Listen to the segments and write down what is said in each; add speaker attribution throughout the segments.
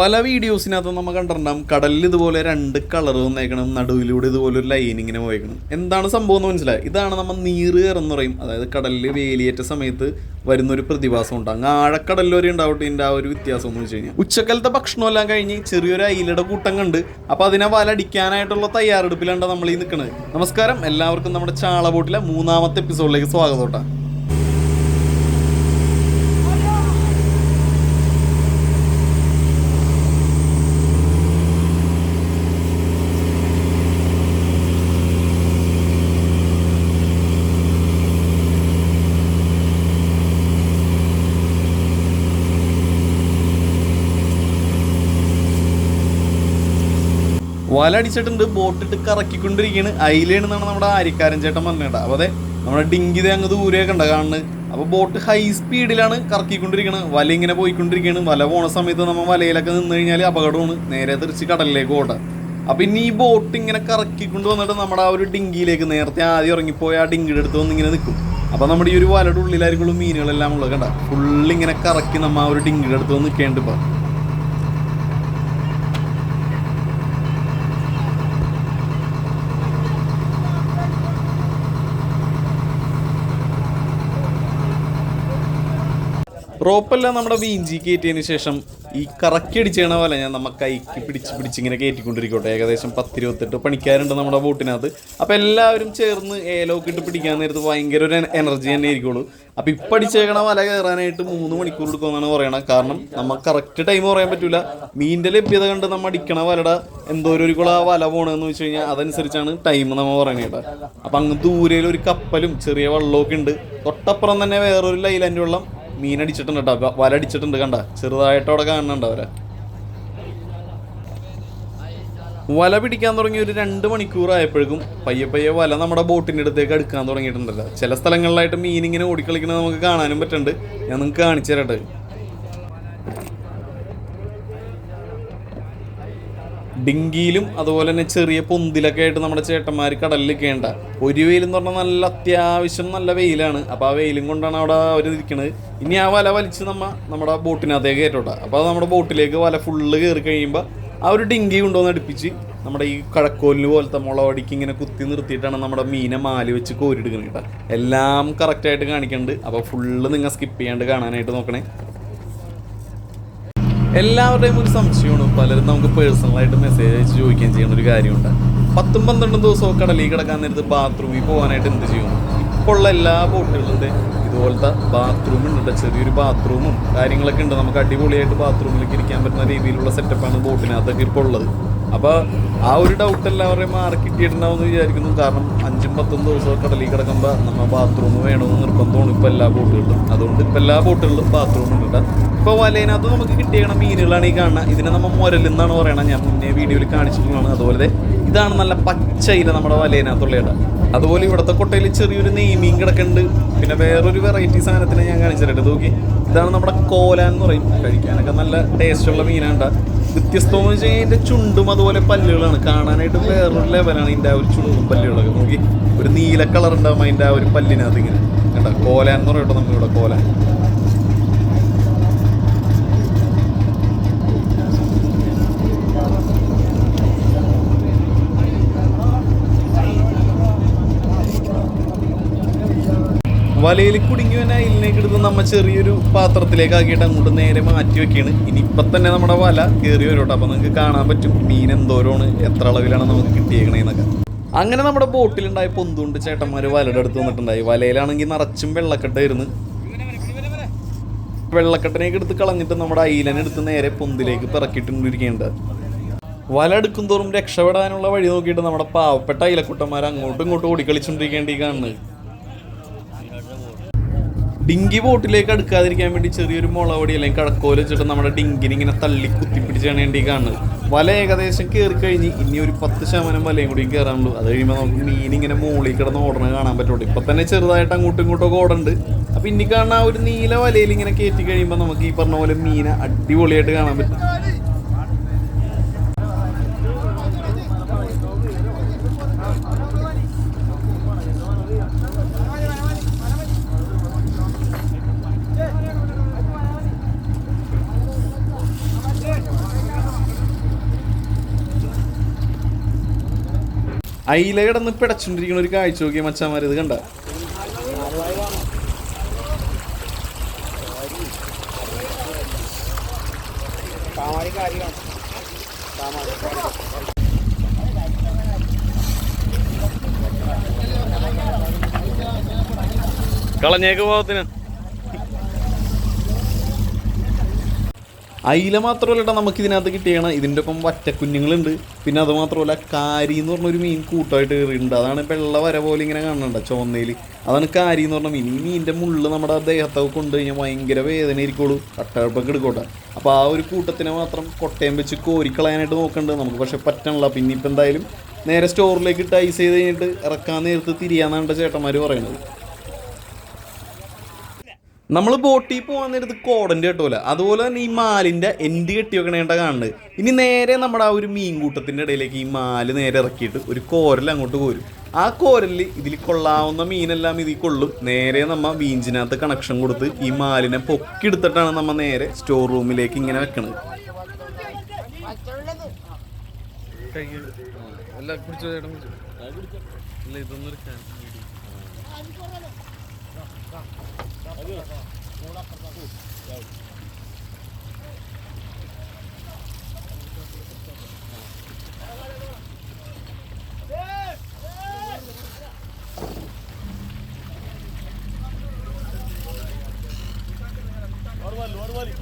Speaker 1: പല വീഡിയോസിനകത്ത് നമ്മൾ കണ്ടിട്ടുണ്ടാകും കടലിൽ ഇതുപോലെ രണ്ട് കളർ വന്നേക്കണം നടുവിലൂടെ ഇതുപോലെ ഒരു ലൈൻ പോയേക്കണം. എന്താണ് സംഭവം എന്ന് മനസ്സിലായി? ഇതാണ് നമ്മൾ നീറ് കയറെന്ന് പറയും. അതായത് കടലിൽ വേലിയേറ്റ സമയത്ത് വരുന്നൊരു പ്രതിഭാസം ഉണ്ട്. ആഴക്കടലിൽ വരെ ഉണ്ടാവട്ടെ ഇതിന്റെ ആ ഒരു വ്യത്യാസം എന്ന് വെച്ച് കഴിഞ്ഞാൽ ഉച്ചക്കലത്തെ ഭക്ഷണമെല്ലാം കഴിഞ്ഞ് ചെറിയൊരു അയിലയുടെ കൂട്ടം കണ്ട് അപ്പോൾ അതിനെ വലടിക്കാനായിട്ടുള്ള തയ്യാറെടുപ്പിലാണ് നമ്മൾ ഈ നിൽക്കുന്നത് നമസ്കാരം. എല്ലാവർക്കും നമ്മുടെ ചാളബോട്ടിലെ മൂന്നാമത്തെ എപ്പിസോഡിലേക്ക് സ്വാഗതം കേട്ടോ. വല അടിച്ചിട്ടുണ്ട് ബോട്ടിട്ട് കറക്കിക്കൊണ്ടിരിക്കുകയാണ്. എന്നാണ് നമ്മുടെ ആരിക്കാരൻ ചേട്ടൻ പറഞ്ഞത് അപ്പോൾ അതെ നമ്മുടെ ഡിങ്കിതെ അങ്ങ് ദൂരെയൊക്കെ ഉണ്ട് കാണുന്നത് അപ്പോൾ ബോട്ട് ഹൈ സ്പീഡിലാണ് കറക്കിക്കൊണ്ടിരിക്കുന്നത് വല ഇങ്ങനെ പോയിക്കൊണ്ടിരിക്കുകയാണ് വല പോണ സമയത്ത് നമ്മൾ വലയിലൊക്കെ നിന്ന് കഴിഞ്ഞാൽ അപകടമാണ്. നേരെ തിരിച്ച് കടലിലേക്ക് ഓടാം അപ്പോൾ ഇനി ഈ ബോട്ട് ഇങ്ങനെ കറക്കിക്കൊണ്ട് വന്നിട്ട് നമ്മുടെ ആ ഒരു ഡിങ്കിയിലേക്ക് നേരത്തെ ആദ്യം ഇറങ്ങിപ്പോയ ആ ഡിങ്കിയുടെ അടുത്ത് വന്ന് ഇങ്ങനെ നിൽക്കും. അപ്പോൾ നമ്മുടെ ഈ ഒരു വലയുടെ ഉള്ളിലായിരിക്കും മീനുകളെല്ലാം ഉള്ളത് കണ്ട? ഫുള്ളിങ്ങനെ കറക്കി നമ്മൾ ആ ഒരു ഡിങ്കിയുടെ അടുത്ത് വന്ന് നിൽക്കേണ്ട റോപ്പെല്ലാം നമ്മുടെ വീഞ്ചി കയറ്റിയതിന് ശേഷം ഈ കറക്കി അടിച്ചണ പോലെ ഞാൻ നമ്മ കൈക്ക് പിടിച്ച് പിടിച്ച് ഇങ്ങനെ കയറ്റിക്കൊണ്ടിരിക്കട്ടെ ഏകദേശം പത്തിരുപത്തെട്ട് പണിക്കാരുണ്ട് നമ്മുടെ ബോട്ടിനകത്ത്. അപ്പോൾ എല്ലാവരും ചേർന്ന് ഏലോക്ക് ഇട്ട് പിടിക്കാൻ നേരത്ത് ഭയങ്കര ഒരു എനർജി തന്നെ ആയിരിക്കുള്ളൂ. അപ്പോൾ ഇപ്പം അടിച്ചേക്കണ വല കയറാനായിട്ട് മൂന്ന് മണിക്കൂർ എടുക്കുമെന്നാണ് പറയണത് കാരണം നമ്മൾ കറക്റ്റ് ടൈം പറയാൻ പറ്റില്ല മീനിന്റെ ലഭ്യത കണ്ട് നമ്മൾ അടിക്കണ വലയുടെ എന്തോരം ഒരു കുള വല പോകണമെന്ന് വെച്ച് കഴിഞ്ഞാൽ അതനുസരിച്ചാണ് ടൈം നമ്മൾ പറയണത് അപ്പം അങ്ങ് ദൂരയിൽ ഒരു കപ്പലും ചെറിയ വെള്ളമൊക്കെ ഉണ്ട് തൊട്ടപ്പുറം തന്നെ വേറൊരു ലൈലന്റെ വെള്ളം മീൻ അടിച്ചിട്ടുണ്ട് കേട്ടോ വലടിച്ചിട്ടുണ്ട് കണ്ട? ചെറുതായിട്ട് അവിടെ കാണുന്നുണ്ട് അവരെ? വല പിടിക്കാൻ തുടങ്ങി ഒരു രണ്ട് മണിക്കൂർ ആയപ്പോഴേക്കും പയ്യെ പയ്യെ വല നമ്മുടെ ബോട്ടിന്റെ അടുത്തേക്ക് അടുക്കാൻ തുടങ്ങിയിട്ടുണ്ടല്ലോ. ചില സ്ഥലങ്ങളിലായിട്ട് മീനിങ്ങനെ ഓടിക്കളിക്കുന്നത് നമുക്ക് കാണാനും പറ്റുന്നുണ്ട്. ഞാൻ നിങ്ങൾക്ക് കാണിച്ചു തരട്ടെ ഡിങ്കിയിലും അതുപോലെ തന്നെ ചെറിയ പൊന്തിലൊക്കെ ആയിട്ട് നമ്മുടെ ചേട്ടന്മാർ കടലിൽ കേണ്ട ഒരു വെയിലെന്ന് പറഞ്ഞാൽ നല്ല അത്യാവശ്യം നല്ല വെയിലാണ്. അപ്പോൾ ആ വെയിലും കൊണ്ടാണ് അവിടെ അവർ ഇരിക്കുന്നത് ഇനി ആ വല വലിച്ച് നമ്മ നമ്മുടെ ബോട്ടിനകത്തേക്ക് കയറ്റോട്ടെ. അപ്പോൾ അത് നമ്മുടെ ബോട്ടിലേക്ക് വല ഫുള്ള് കയറി കഴിയുമ്പോൾ ആ ഒരു ഡിങ്കി കൊണ്ടുവന്ന് അടുപ്പിച്ച് നമ്മുടെ ഈ കഴക്കോലിന് പോലത്തെ മുളവടിക്ക് ഇങ്ങനെ കുത്തി നിർത്തിയിട്ടാണ് നമ്മുടെ മീനെ മാൽ വെച്ച് കോരിയെടുക്കുന്നത് കേട്ടോ. എല്ലാം കറക്റ്റായിട്ട് കാണിക്കുന്നുണ്ട് അപ്പോൾ ഫുള്ള് നിങ്ങൾ സ്കിപ്പ് ചെയ്യാണ്ട് കാണാനായിട്ട് നോക്കണേ. എല്ലാവരുടെയും ഒരു സംശയമാണ്. പലരും നമുക്ക് പേഴ്സണലായിട്ട് മെസ്സേജ് അയച്ച് ചോദിക്കുകയും ചെയ്യുന്ന ഒരു കാര്യമുണ്ട്. പത്തും പന്ത്രണ്ടും ദിവസവും കടലിൽ കിടക്കാൻ നേരത്ത് ബാത്റൂമിൽ പോകാനായിട്ട് എന്ത് ചെയ്യും? ഇപ്പോൾ ഉള്ള എല്ലാ ബോട്ടുകളുടെ ഇതുപോലത്തെ ബാത്റൂം ഉണ്ട് ചെറിയൊരു ബാത്റൂമും കാര്യങ്ങളൊക്കെ ഉണ്ട്. നമുക്ക് അടിപൊളിയായിട്ട് ബാത്റൂമിലേക്ക് ഇരിക്കാൻ പറ്റുന്ന രീതിയിലുള്ള സെറ്റപ്പാണ് ബോട്ടിനകത്തൊക്കെ ഇപ്പോൾ ഉള്ളത്. അപ്പോൾ ആ ഒരു ഡൗട്ട് എല്ലാവരുടെയും മാറി വിചാരിക്കുന്നു. കാരണം അഞ്ചും പത്തും ദിവസം കടലിൽ കിടക്കുമ്പോൾ നമ്മൾ ബാത്റൂം വേണമെന്ന് നിർബന്ധമാണ് ഇപ്പോൾ എല്ലാ ബോട്ടുകളിലും അതുകൊണ്ട് ഇപ്പോൾ എല്ലാ ബോട്ടുകളിലും ബാത്റൂം ഉണ്ട് ഇപ്പോൾ വലയിനകത്ത് നമുക്ക് കിട്ടിയേക്കണ മീനുകളാണ് ഈ കാണുന്നത് ഇതിനെ നമ്മൾ മുരലെന്നാണ് പറയണത്. ഞാൻ മുന്നേ വീഡിയോയിൽ കാണിച്ചിട്ടുള്ളതാണ്. അതുപോലെ ഇതാണ് നല്ല പച്ചയില നമ്മുടെ വലയിനകത്തുള്ള ഇട. അതുപോലെ ഇവിടുത്തെ കൊട്ടയിൽ ചെറിയൊരു നെയ്മീൻ കിടക്കുന്നുണ്ട്. പിന്നെ വേറൊരു വെറൈറ്റി സാധനത്തിനെ ഞാൻ കാണിച്ചിട്ടുണ്ട്. നോക്കി. ഇതാണ് നമ്മുടെ കോല എന്ന് പറയും. കഴിക്കാനൊക്കെ നല്ല ടേസ്റ്റുള്ള മീനാണ്ട വ്യത്യസ്തമെന്ന് വെച്ച് കഴിഞ്ഞാൽ ഇതിന്റെ ചുണ്ടും അതുപോലെ പല്ലുകളാണ്. കാണാനായിട്ട് വേറൊരു ലെവലാണ് ഇതിന്റെ ആ ഒരു ചുണ്ടും പല്ലുകളൊക്കെ. നോക്കി. ഒരു നീല കളർ ഉണ്ടാകുമ്പോൾ അതിന്റെ ആ ഒരു പല്ലിനകത്ത് ഇങ്ങനെ. കണ്ട? കോല എന്ന് പറയട്ടോ നമ്മളിവിടെ കോല വലയിൽ കുടുങ്ങി വന്ന ചെറിയൊരു പാത്രത്തിലേക്ക് ആക്കിയിട്ട് അങ്ങോട്ട് നേരെ മാറ്റി വെക്കുകയാണ്. ഇനി ഇപ്പം തന്നെ നമ്മുടെ വല കയറി വരും അപ്പോൾ നിങ്ങൾക്ക് കാണാൻ പറ്റും മീൻ എന്തോരമാണ് എത്ര അളവിലാണ് നമുക്ക് കിട്ടിയേക്കണേന്നൊക്കെ അങ്ങനെ നമ്മുടെ ബോട്ടിലുണ്ടായ പൊന്തുകൊണ്ട് ചേട്ടന്മാർ വലയുടെ അടുത്ത് വന്നിട്ടുണ്ടായി. വലയിലാണെങ്കിൽ നിറച്ചും വെള്ളക്കെട്ടായിരുന്നു. വെള്ളക്കെട്ടിനേക്ക് എടുത്ത് കളഞ്ഞിട്ട് നമ്മുടെ അയിലനെ എടുത്ത് നേരെ പൊന്തിലേക്ക് പിറക്കിയിട്ടുണ്ടിരിക്കേണ്ടത് വല എടുക്കും തോറും രക്ഷപ്പെടാനുള്ള വഴി നോക്കിയിട്ട് നമ്മുടെ പാവപ്പെട്ട അയിലക്കുട്ടന്മാർ അങ്ങോട്ടും ഇങ്ങോട്ടും ഓടിക്കളിച്ചുകൊണ്ടിരിക്കേണ്ടി കാണുന്നത് ഡിങ്കി ബോട്ടിലേക്ക് അടുക്കാതിരിക്കാൻ വേണ്ടി ചെറിയൊരു മുളവടി അല്ലെങ്കിൽ കടക്കോൽ വെച്ചിട്ട് നമ്മുടെ ഡിങ്കിനെ ഇങ്ങനെ തള്ളി കുത്തിപ്പിടിച്ചാണ് വേണ്ടി കാണുന്നത്. വല ഏകദേശം കയറി കഴിഞ്ഞ് ഇനി ഒരു പത്ത് ശതമാനം വലയും കൂടി കയറാനുള്ളൂ അത് കഴിയുമ്പോൾ നമുക്ക് മീൻ ഇങ്ങനെ മുകളിൽ കിടന്ന് ഓടണ കാണാൻ പറ്റുള്ളൂ. ഇപ്പം തന്നെ ചെറുതായിട്ട് അങ്ങോട്ടും ഇങ്ങോട്ടും ഓടുന്നുണ്ട് അപ്പം ഇനി കാണുന്ന ഒരു നീല വലയിൽ ഇങ്ങനെ കയറ്റി കഴിയുമ്പോൾ നമുക്ക് ഈ പറഞ്ഞ പോലെ മീനെ അടിപൊളിയായിട്ട് കാണാൻ പറ്റും. അയില കിടന്ന് പിടച്ചോണ്ടിരിക്കുന്ന ഒരു കാഴ്ച നോക്കിയ മച്ചാമാർ ഇത് കണ്ട? കളഞ്ഞേക്ക് പോകത്തിന്. അയില മാത്രമല്ല നമുക്ക് ഇതിനകത്ത് കിട്ടിയാണ് ഇതിന്റെ ഒപ്പം വറ്റക്കുഞ്ഞുങ്ങളുണ്ട്. പിന്നെ അത് മാത്രമല്ല കാരി എന്ന് പറഞ്ഞൊരു മീൻ കൂട്ടമായിട്ട് കയറിയിട്ടുണ്ട്. അതാണ് വെള്ള വര പോലെ ഇങ്ങനെ കാണുന്നുണ്ട് ചുവന്നയിൽ അതാണ് കാരി എന്ന് പറഞ്ഞ മീൻ. ഈ മീനിന്റെ മുള്ള് നമ്മുടെ ദേഹത്തൊക്കെ കൊണ്ട് കഴിഞ്ഞാൽ ഭയങ്കര വേദന ഇരിക്കുള്ളൂ കട്ടകൾപ്പൊക്കെ എടുക്കോട്ടെ. അപ്പോൾ ആ ഒരു കൂട്ടത്തിനെ മാത്രം കൊട്ടയം വെച്ച് കോരിക്കളയാനായിട്ട് നോക്കണ്ട്. നമുക്ക് പക്ഷെ പറ്റണില്ല. പിന്നെ ഇപ്പം എന്തായാലും നേരെ സ്റ്റോറിലേക്ക് ടൈസ് ചെയ്ത് കഴിഞ്ഞിട്ട് ഇറക്കാൻ നേരത്ത് തിരിയാന്നാണ് ചേട്ടന്മാർ പറയുന്നത്. നമ്മൾ ബോട്ടിൽ പോകാൻ നേരത്ത് കോടന്റെ കെട്ടൂല. അതുപോലെ തന്നെ ഈ മാലിന്റെ എൻഡ് കെട്ടി വെക്കണേണ്ട കാണുന്നത്. ഇനി നേരെ നമ്മുടെ ആ ഒരു മീൻകൂട്ടത്തിന്റെ ഇടയിലേക്ക് ഈ മാൽ നേരെ ഇറക്കിയിട്ട് ഒരു കോരൽ അങ്ങോട്ട് കോരും. ആ കോരലിൽ ഇതിൽ കൊള്ളാവുന്ന മീനെല്ലാം ഇതിൽ കൊള്ളും. നേരെ നമ്മ വീഞ്ചിനകത്ത് കണക്ഷൻ കൊടുത്ത് ഈ മാലിനെ പൊക്കിയെടുത്തിട്ടാണ് നമ്മ നേരെ സ്റ്റോർ റൂമിലേക്ക് ഇങ്ങനെ വെക്കണത്.
Speaker 2: Orwell, Orwell.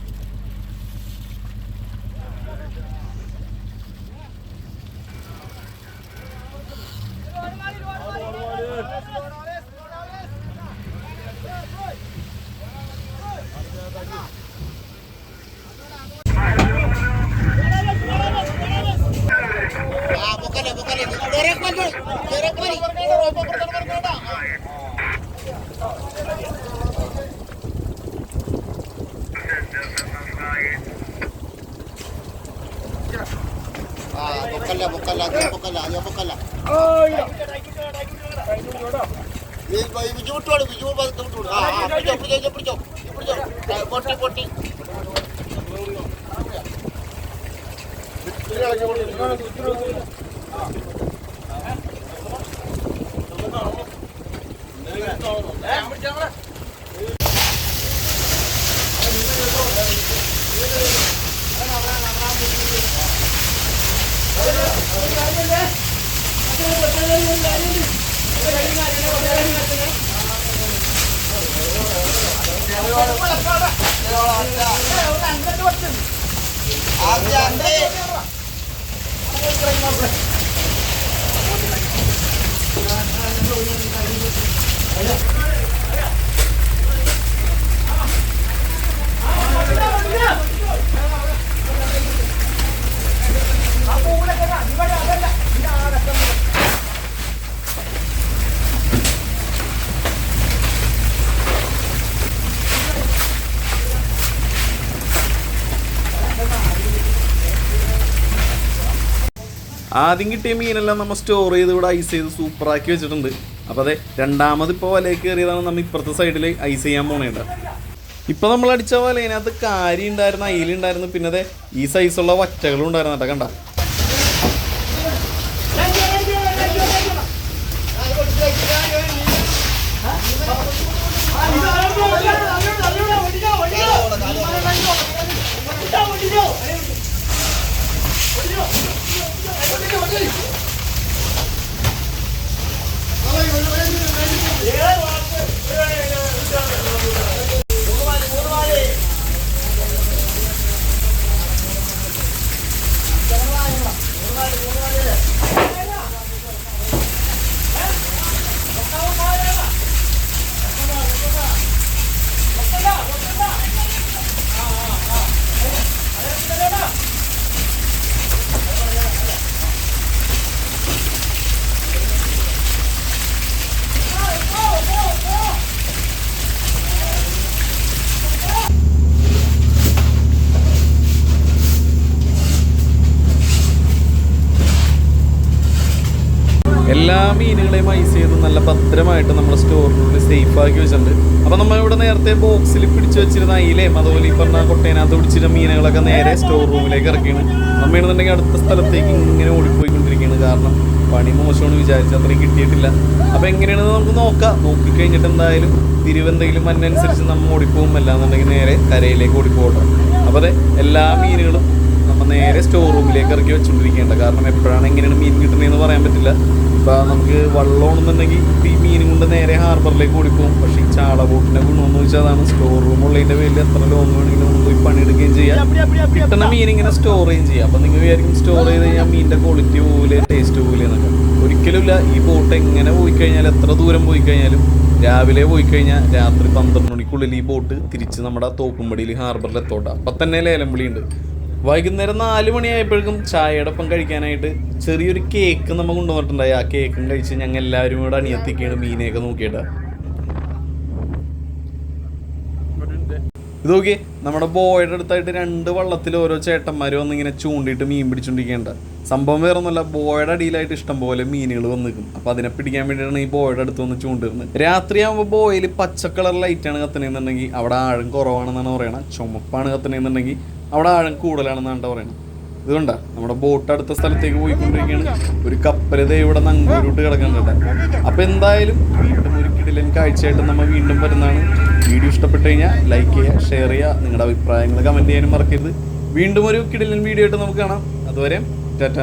Speaker 2: Búscala, adiós, búscala, adiós, búscala. ഈ ബിജു വിട്ടോളൂ ബിജു വിട്ടോളൂ ആ പിടിച്ചോ പിടിച്ചോ പിടിച്ചോ പിടിച്ചോ പൊട്ടി പൊട്ടി ആദ്യം അന്തേ
Speaker 1: ആദ്യം കിട്ടിയ മീനെല്ലാം നമ്മൾ സ്റ്റോർ ചെയ്ത് ഇവിടെ ഐസ് ചെയ്ത് സൂപ്പറാക്കി വെച്ചിട്ടുണ്ട്. അപ്പോൾ അതെ രണ്ടാമത് ഇപ്പോൾ വലയിൽ കയറിയതാണ് നമ്മൾ ഇപ്പുറത്തെ സൈഡിൽ ഐസ് ചെയ്യാൻ പോണേണ്ട ഇപ്പോൾ നമ്മൾ അടിച്ച വലയിനകത്ത് കാരി ഉണ്ടായിരുന്നു അയിലുണ്ടായിരുന്നു പിന്നെ അതെ ഈ സൈസുള്ള വറ്റകളും ഉണ്ടായിരുന്നു കേട്ടോ കണ്ട? എല്ലാ മീനുകളെയും ഐസ് ചെയ്ത് നല്ല ഭദ്രമായിട്ട് നമ്മൾ സ്റ്റോറിനുള്ളിൽ സേഫ് ആക്കി വെച്ചിട്ടുണ്ട്. അപ്പോൾ നമ്മൾ ഇവിടെ നേരത്തെ ബോക്സിൽ പിടിച്ചു വെച്ചിരുന്ന അയിലയും അതുപോലെ ഈ പറഞ്ഞ കൊട്ടേനകത്ത് പിടിച്ചിരുന്ന മീനുകളൊക്കെ നേരെ സ്റ്റോർ റൂമിലേക്ക് ഇറക്കിയാണ്. നമ്മയാണെന്നുണ്ടെങ്കിൽ അടുത്ത സ്ഥലത്തേക്ക് ഇങ്ങനെ ഓടിപ്പോയിക്കൊണ്ടിരിക്കുകയാണ്. കാരണം പണി മോശമാണ് വിചാരിച്ചു അത്രയും കിട്ടിയിട്ടില്ല. അപ്പോൾ എങ്ങനെയാണെന്ന് നമുക്ക് നോക്കാം. നോക്കി കഴിഞ്ഞിട്ട് എന്തായാലും തിരിവെന്തെങ്കിലും മണ്ണനുസരിച്ച് നമ്മൾ ഓടിപ്പോകും അല്ലാന്നുണ്ടെങ്കിൽ നേരെ കരയിലേക്ക് ഓടിപ്പോകട്ടെ. അപ്പോൾ അതെ എല്ലാ മീനുകളും നമ്മൾ നേരെ സ്റ്റോർ റൂമിലേക്ക് ഇറക്കി വെച്ചുകൊണ്ടിരിക്കേണ്ട കാരണം എപ്പോഴാണ് എങ്ങനെയാണ് മീൻ കിട്ടുന്നതെന്ന് പറയാൻ പറ്റില്ല. ഇപ്പം നമുക്ക് വള്ളമാണെന്നുണ്ടെങ്കിൽ ഇപ്പം ഈ മീനും കൊണ്ട് നേരെ ഹാർബറിലേക്ക് ഓടിപ്പോകും പക്ഷേ ഈ ചാള ബോട്ടിന്റെ ഗുണമെന്ന് വെച്ചാൽ അതാണ് സ്റ്റോർ റൂം ഉള്ളതിന്റെ പേരിൽ എത്ര ലോങ് വേണമെങ്കിലും നമുക്ക് പോയി പണിയെടുക്കുകയും ചെയ്യാം. കിട്ടുന്ന മീൻ ഇങ്ങനെ സ്റ്റോർ ചെയ്യുകയും ചെയ്യാം. അപ്പം നിങ്ങൾ വിചാരിക്കും സ്റ്റോർ ചെയ്ത് കഴിഞ്ഞാൽ മീനിന്റെ ക്വാളിറ്റി പോകില്ല ടേസ്റ്റ് പോകില്ല എന്നൊക്കെ. ഒരിക്കലുമില്ല ഈ ബോട്ട് എങ്ങനെ പോയി കഴിഞ്ഞാൽ എത്ര ദൂരം പോയി കഴിഞ്ഞാലും രാവിലെ പോയി കഴിഞ്ഞാൽ രാത്രി പന്ത്രണ്ട് മണിക്കുള്ളിൽ ഈ ബോട്ട് തിരിച്ച് നമ്മുടെ തോപ്പുംപടിയിൽ ഹാർബറിൽ എത്തോട്ടെ അപ്പം തന്നെ ലേലം വിളിയുണ്ട്. വൈകുന്നേരം നാല് മണിയായപ്പോഴേക്കും ചായയോടൊപ്പം കഴിക്കാനായിട്ട് ചെറിയൊരു കേക്ക് നമ്മൾ കൊണ്ടുവന്നിട്ടുണ്ടായി. ആ കേക്കും കഴിച്ച് ഞങ്ങൾ എല്ലാവരും കൂടെ അണിയത്തിക്കാണ് മീനെയൊക്കെ നോക്കിയിട്ട്. ഇത് നോക്കി നമ്മുടെ ബോയുടെ അടുത്തായിട്ട് രണ്ട് വള്ളത്തിൽ ഓരോ ചേട്ടന്മാർ വന്ന് ഇങ്ങനെ ചൂണ്ടിയിട്ട് മീൻ പിടിച്ചോണ്ടിരിക്കേണ്ട സംഭവം വേറെ ഒന്നുമല്ല ബോയുടെ അടിയിലായിട്ട് ഇഷ്ടം പോലെ മീനുകൾ വന്ന് നിൽക്കും അപ്പൊ അതിനെ പിടിക്കാൻ വേണ്ടിയിട്ടാണ് ഈ ബോയുടെ അടുത്ത് വന്ന് ചൂണ്ടിരുന്നത്. രാത്രിയാകുമ്പോൾ ബോയിൽ പച്ച കളർ ലൈറ്റാണ് കത്തണെന്നുണ്ടെങ്കിൽ അവിടെ ആഴം കുറവാണെന്നാണ് പറയണത്. ചുമപ്പാണ് കത്തണെന്നുണ്ടെങ്കിൽ അവിടെ ആഴം കൂടുതലാണെന്നാണ് പറയുന്നത് ഇതുകൊണ്ടാ നമ്മുടെ ബോട്ട് അടുത്ത സ്ഥലത്തേക്ക് പോയിക്കൊണ്ടിരിക്കുകയാണ്. ഒരു കപ്പലത ഇവിടെ നങ്കൂരോട്ട് കിടക്കുന്നുണ്ട് അപ്പൊ എന്തായാലും വീണ്ടും ഒരു കിടിലൻ കാഴ്ചയായിട്ട് നമ്മൾ വീണ്ടും വരുന്നതാണ്. വീഡിയോ ഇഷ്ടപ്പെട്ട് കഴിഞ്ഞാൽ ലൈക്ക് ചെയ്യുക ഷെയർ ചെയ്യുക നിങ്ങളുടെ അഭിപ്രായങ്ങൾ കമന്റ് ചെയ്യാനും മറക്കരുത്. വീണ്ടും ഒരു കിടിലൻ വീഡിയോ ആയിട്ട് നമുക്ക് കാണാം. അതുവരെ ടാറ്റ.